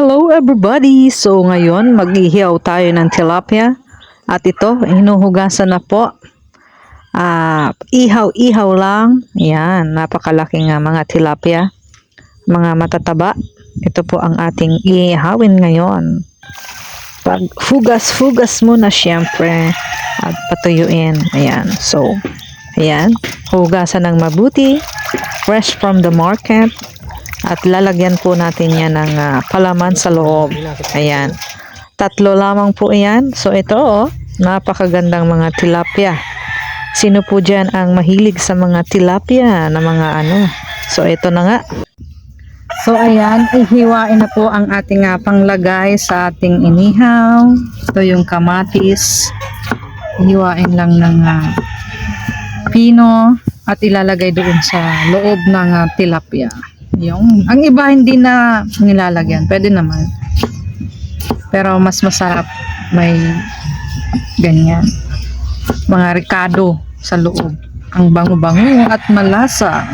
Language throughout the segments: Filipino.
Hello everybody! So ngayon mag-ihiyaw tayo ng tilapia at ito hinuhugasan na po. Ah, ihaw-ihaw lang. Yan, napakalaking nga mga tilapia. Mga matataba. Ito po ang ating ihawin ngayon. Pag hugas-hugas muna syempre at patuyuin. Ayan. So, ayan. Hugasan ng mabuti. Fresh from the market. At lalagyan po natin yan ng ah, palaman sa loob. Ayan. Tatlo lamang po yan. So ito oh, napakagandang mga tilapia. Sino po dyan ang mahilig sa mga tilapia na mga ano? So ito na nga. So ayan, ihiwain na po ang ating ah, panglagay sa ating inihaw. Ito yung kamatis. Ihiwain lang ng ah, pino at ilalagay doon sa loob ng ah, tilapia. Yung, ang iba hindi na nilalagyan. Pwede naman. Pero mas masarap may ganyan. Mga ricado sa loob. Ang bango-bango at malasa.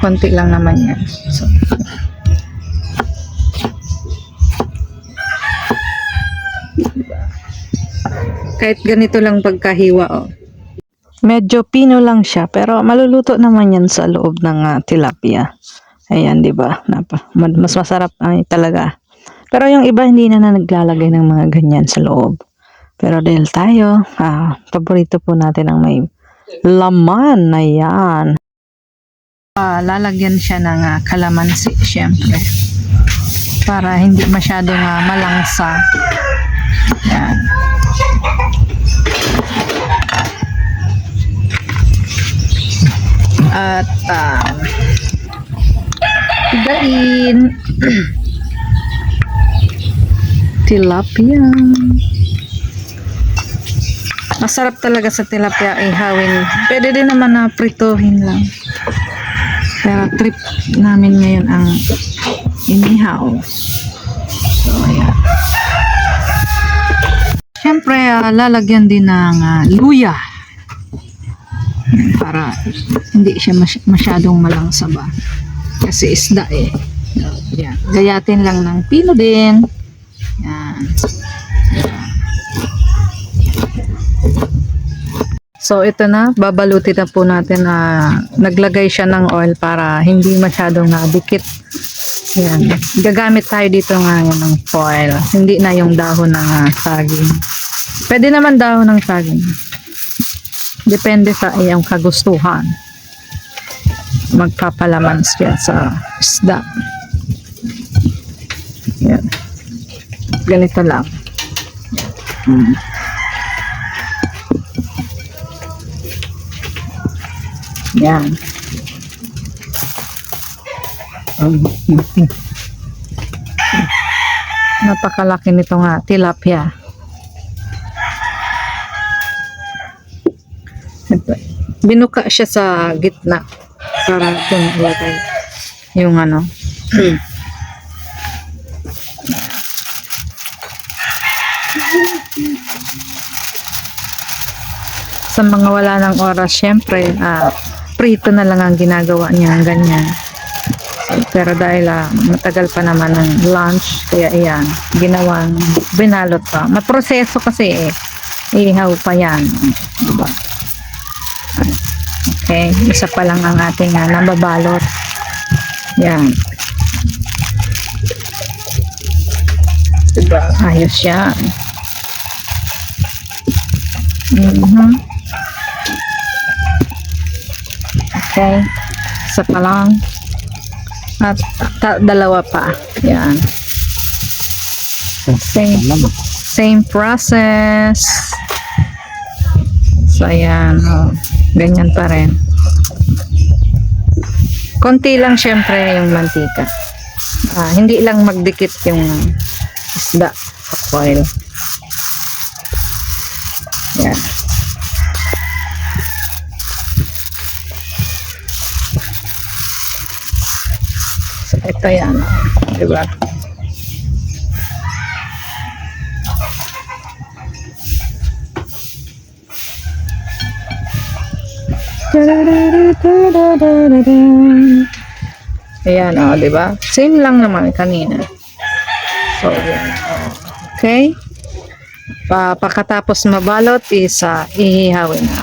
Konti lang naman yan. So, kahit ganito lang pagkahiwa, oh. Medyo pino lang siya, pero maluluto naman yan sa loob ng ah, tilapia. Ayan, di ba? Mas masarap ay talaga. Pero yung iba hindi na, na naglalagay ng mga ganyan sa loob. Pero dahil tayo, ah, paborito po natin ang may laman na yan. Ah, lalagyan siya ng ah, kalamansi, syempre. Para hindi masyadong ah, malangsa. Yan. At um, higain. tilapia. Masarap talaga sa tilapia ihawin. Pwede din naman na prituhin lang. Pero trip namin ngayon ang inihaw. So, ayan. Siyempre, ah, lalagyan din ng ah, luya para hindi siya masy- masyadong malangsa ba kasi isda eh. Yan. gayatin lang ng pino din. Yan. So ito na. Babalutin na po natin na naglagay siya ng oil para hindi masyadong nadikit yan. Gagamit tayo dito ngayon ng foil. Hindi na yung dahon ng saging. Pwede naman dahon ng saging Depende sa iyong kagustuhan. Magpapalaman siya sa isda. Yan. Ganito lang. Mm. Yan. Napakalaki nito nga, tilapia. Binuka siya sa gitna para doon ilagay. Yung ano. Sa mga wala ng oras syempre ah, prito na lang ang ginagawa niya ganyan. Pero dahil ah, matagal pa naman ng lunch kaya iyan ginawang binalot pa. Maproseso kasi eh ihaw pa yan. Diba Okay, isa pa lang ang ating uh, nababalot. Yan. Diba? Ayos yan. Mhm. Okay. Isa pa lang. At ta- dalawa pa. Yan. Same, same process. So, ayan. Oh. Ganyan pa rin. Konti lang syempre yung mantika. Ah, hindi lang magdikit yung isda sa foil. Yan. Ito yan. oh. Diba? Ayan, oh, di ba? Same lang naman kanina. So, ayan. Okay? Pa pagkatapos mabalot is uh, ihihawin na.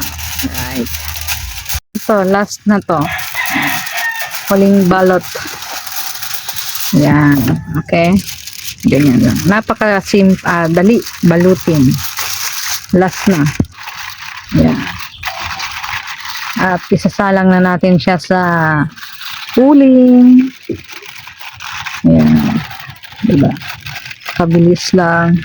Right. Ito, last na to. Huling balot. Yan. Okay? Ganyan lang. Napaka sim ah, dali balutin. Last na. Yan. At isasalang na natin siya sa uling. Yan. Diba? Kabilis lang.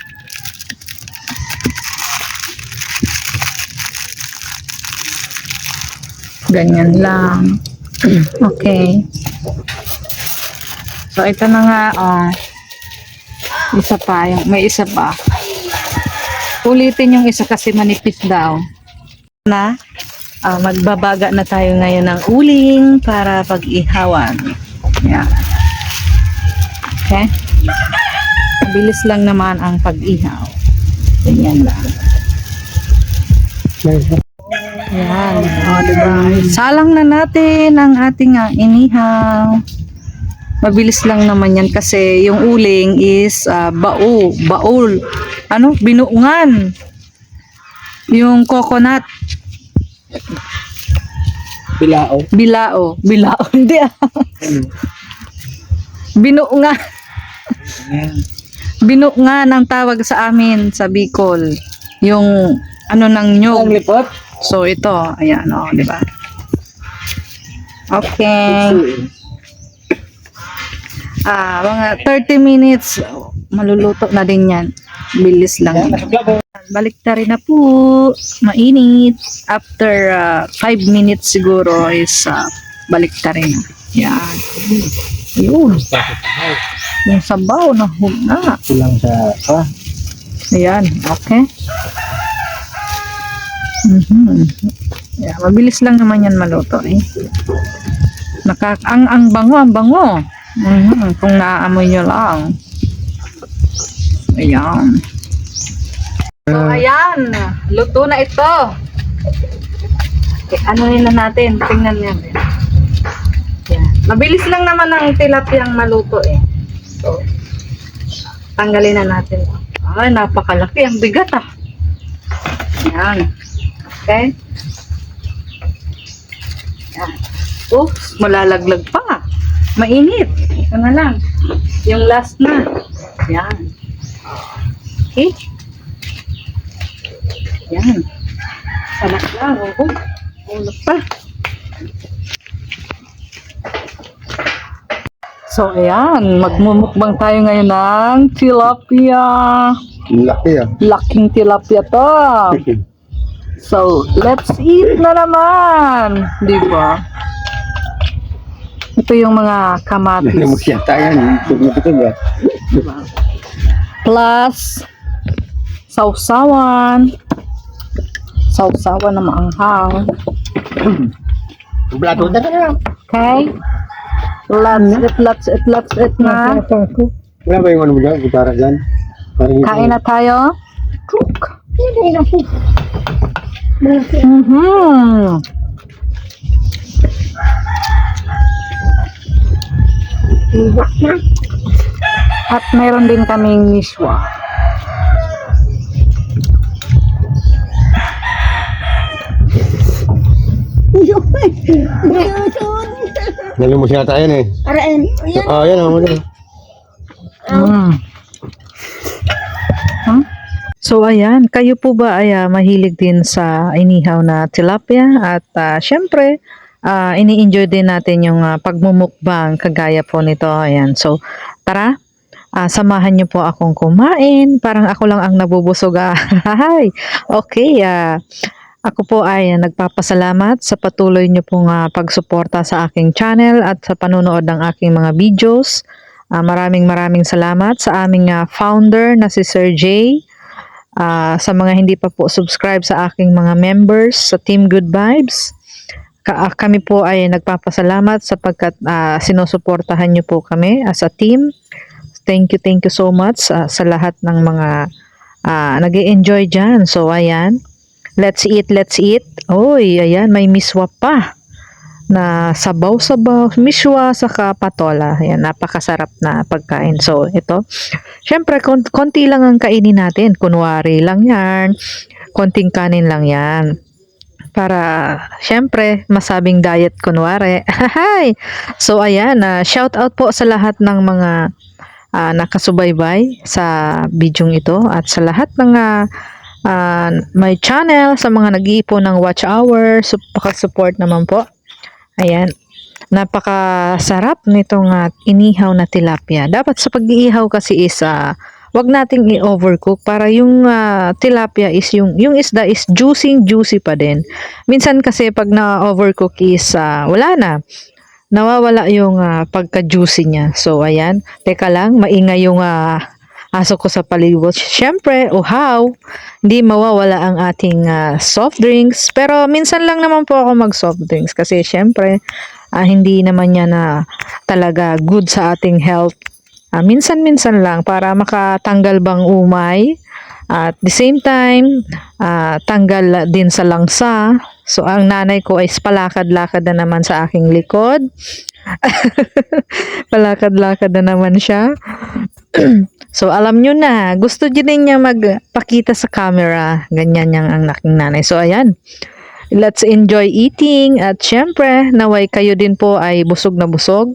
Ganyan lang. okay. So, ito na nga, oh. Isa pa, yung, may isa pa. Ulitin yung isa kasi manipis daw. Na, ah, magbabaga na tayo ngayon ng uling para pag-ihawan. Yan. Okay? Mabilis lang naman ang pag-ihaw. Ganyan lang. Yan. O, diba? Salang na natin ang ating ah, inihaw. Mabilis lang naman yan kasi yung uling is ah, bao, baul. Ano? Binuungan. Yung coconut. Bilao. Bilao. Bilao. Hindi ah. Binuungan. Binuungan ang tawag sa amin sa Bicol. Yung ano ng nyog. Ang lipot. So ito, ayan o, di ba? Okay. Ah, mga 30 minutes maluluto na din 'yan. Bilis lang. Baliktari na po. Mainit. After 5 minutes siguro is uh, baliktari na. Yan. Yun. Yung sabaw na huna. Kulang sa, ah, Ayan, okay. Mhm. Yeah, mabilis lang naman yan maluto eh. Nakak ang ang bango, ang bango. Mhm, kung naaamoy nyo lang. Ayan. So, ayan. Luto na ito. Okay, ano na natin? Tingnan niyo. Yan. Mabilis lang naman ang tilapiyang maluto eh. So, tanggalin na natin. Ay, napakalaki. Ang bigat ah. Yan. Okay? Yan. Oops, malalaglag pa. Mainit. Ito na lang. Yung last na. Yan. Okay? Yan. Sanak lang. Oo. Ulot pa. So, ayan. Magmumukbang tayo ngayon ng tilapia. laki ah. Laking tilapia to. So, let's eat na naman. Di ba? Ito yung mga kamatis. yata yan. Ba? Plus, sausawan. Sausawan na maanghang. Blato na na. Okay? Let's eat, let's eat, let's eat na. Wala ba yung ano mo dyan? Gutara dyan? Kain na tayo. Mhm. At meron din kaming miswa. Nalimos yata yan eh. Ayan. Ah, yan ang ano. Mm. Huh? So ayan, kayo po ba ay ah, mahilig din sa inihaw na tilapia at ah, syempre ah, ini-enjoy din natin yung ah, pagmumukbang kagaya po nito. Ayan. So tara, ah, samahan niyo po akong kumain. Parang ako lang ang nabubusog. ah. Okay, ah, ako po ay nagpapasalamat sa patuloy niyo pong ah, pagsuporta sa aking channel at sa panonood ng aking mga videos. Ah, maraming maraming salamat sa aming ah, founder na si Sir Jay. Ah, sa mga hindi pa po subscribe sa aking mga members sa Team Good Vibes. Ka- kami po ay nagpapasalamat sapagkat ah, sinusuportahan niyo po kami as a team. Thank you, thank you so much ah, sa lahat ng mga ah, nag enjoy dyan. So, ayan. Let's eat, let's eat. Oy, ayan, may miswa pa. na sabaw-sabaw, miswa, saka patola. Ayan, napakasarap na pagkain. So, ito. Siyempre, kon- konti lang ang kainin natin. Kunwari lang yan. Konting kanin lang yan. Para, syempre, masabing diet kunwari. Hi! So, ayan. ah, shout out po sa lahat ng mga ah, nakasubaybay sa bidyong ito at sa lahat ng ah, ah, my channel, sa mga nag-iipon ng watch hour, sup- support naman po. Ayan. Napakasarap nitong ah, inihaw na tilapia. Dapat sa pag-iihaw kasi is ah, wag nating i-overcook para yung ah, tilapia is yung yung isda is juicy juicy pa din. Minsan kasi pag na-overcook is ah, wala na. Nawawala yung ah, pagka-juicy niya. So ayan, teka lang, maingay yung ah, aso ko sa palibot. Syempre, uhaw, hindi mawawala ang ating ah, soft drinks. Pero minsan lang naman po ako mag soft drinks kasi syempre, ah, hindi naman yan na talaga good sa ating health. Ah, minsan-minsan lang para makatanggal bang umay. At the same time, ah, tanggal din sa langsa. So, ang nanay ko ay palakad-lakad na naman sa aking likod. palakad-lakad na naman siya. so, alam nyo na, gusto din niya magpakita sa camera. Ganyan yang ang aking nanay. So, ayan. Let's enjoy eating. At syempre, naway kayo din po ay busog na busog.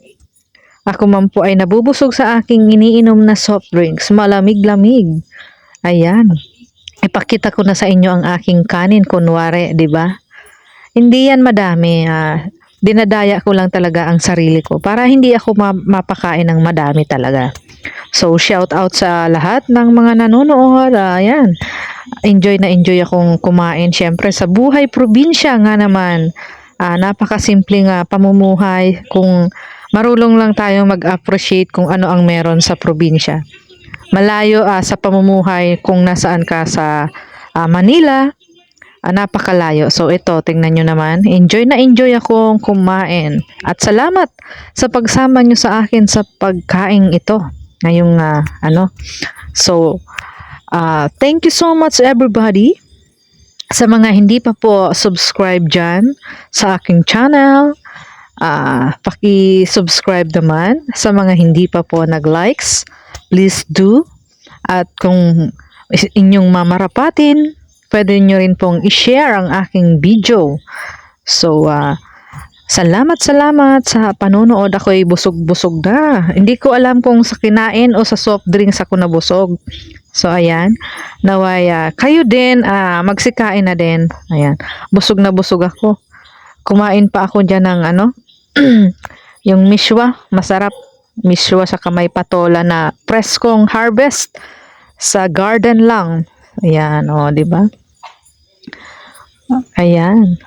Ako man po ay nabubusog sa aking iniinom na soft drinks. Malamig-lamig. Ayan. Ipakita ko na sa inyo ang aking kanin, kunwari, di ba? Hindi yan madami. ah, dinadaya ko lang talaga ang sarili ko para hindi ako ma- mapakain ng madami talaga. So, shout out sa lahat ng mga nanonood. Ah, Ayan. Enjoy na enjoy akong kumain. Siyempre, sa buhay probinsya nga naman. Ah, napakasimpleng nga pamumuhay kung marulong lang tayo mag-appreciate kung ano ang meron sa probinsya. Malayo ah, sa pamumuhay kung nasaan ka sa ah, Manila, ah, napakalayo. So ito, tingnan nyo naman. Enjoy na enjoy akong kumain. At salamat sa pagsama nyo sa akin sa pagkain ito. Ngayong ah, ano. So, ah, thank you so much everybody. Sa mga hindi pa po subscribe dyan sa aking channel, ah paki-subscribe naman. Sa mga hindi pa po nag-likes, please do. At kung inyong mamarapatin, pwede nyo rin pong i-share ang aking video. So, ah, salamat, salamat sa panonood. Ako ay busog-busog na. Hindi ko alam kung sa kinain o sa soft drinks ako nabusog. So, ayan. Naway, ah, kayo din, ah, magsikain na din. Ayan. Busog na busog ako. Kumain pa ako dyan ng ano, yung miswa. Masarap. Miswa sa kamay patola na preskong harvest sa garden lang. Ayan, o, di ba? Ayan.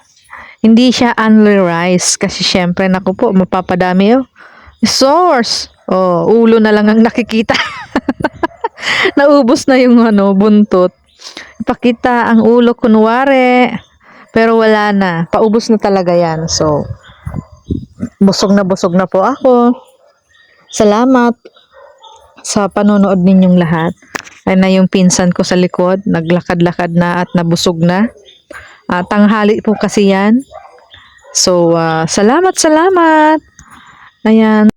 Hindi siya only rice kasi syempre, naku po, mapapadami oh. Source! Oh, ulo na lang ang nakikita. Naubos na yung ano, buntot. Ipakita ang ulo kunwari. Pero wala na. Paubos na talaga yan. So, busog na busog na po ako. Salamat sa panonood ninyong lahat. Ay na yung pinsan ko sa likod, naglakad-lakad na at nabusog na. Ah, tanghali po kasi yan. So, ah, salamat, salamat. Ayan.